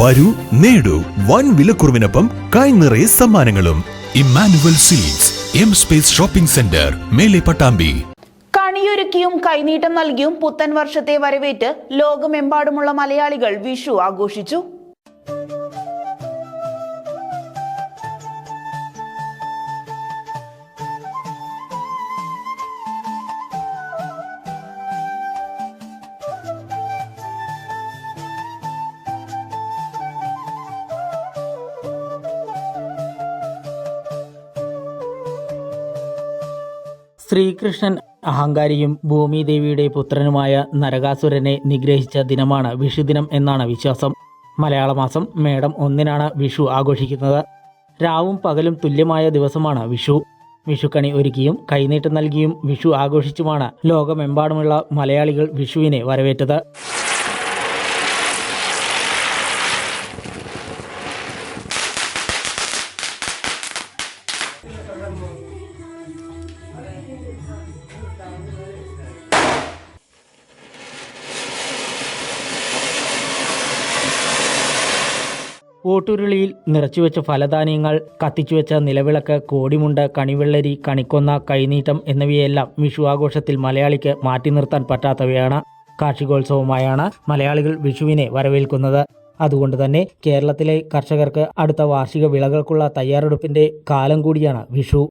വരൂ നേടൂ. വൻ വിലക്കുറവിനൊപ്പം കൈ നിറയെ സമ്മാനങ്ങളും. Emmanuel Silks M space shopping centre മേലെ പട്ടാമ്പി. കണിയൊരുക്കിയും കൈനീട്ടം നൽകിയും പുത്തൻ വർഷത്തെ വരവേറ്റ് ലോകമെമ്പാടുമുള്ള മലയാളികൾ വിഷു ആഘോഷിച്ചു. ശ്രീകൃഷ്ണൻ അഹങ്കാരിയും ഭൂമിദേവിയുടെ പുത്രനുമായ നരകാസുരനെ നിഗ്രഹിച്ച ദിനമാണ് വിഷുദിനം എന്നാണ് വിശ്വാസം. മലയാള മാസം മേടം ഒന്നിനാണ് വിഷു ആഘോഷിക്കുന്നത്. രാവും പകലും തുല്യമായ ദിവസമാണ് വിഷു. വിഷുക്കണി ഒരുക്കിയും കൈനീട്ടം നൽകിയും വിഷു ആഘോഷിച്ചുമാണ് ലോകമെമ്പാടുമുള്ള മലയാളികൾ വിഷുവിനെ വരവേറ്റത്. ഓട്ടുരുളിയിൽ നിറച്ചുവെച്ച ഫലധാന്യങ്ങൾ കത്തിച്ചുവെച്ച നിലവിളക്ക് കോടിമുണ്ട് കണിവെള്ളരി കണിക്കൊന്ന കൈനീട്ടം എന്നിവയെല്ലാം വിഷു ആഘോഷത്തിൽ മലയാളിക്ക് മാറ്റി നിർത്താൻ പറ്റാത്തവയാണ് കാർഷികോത്സവമായാണ് മലയാളികൾ വിഷുവിനെ വരവേൽക്കുന്നത്. അതുകൊണ്ട് തന്നെ കേരളത്തിലെ കർഷകർക്ക് അടുത്ത വാർഷിക വിളകൾക്കുള്ള തയ്യാറെടുപ്പിന്റെ കാലം കൂടിയാണ് വിഷു.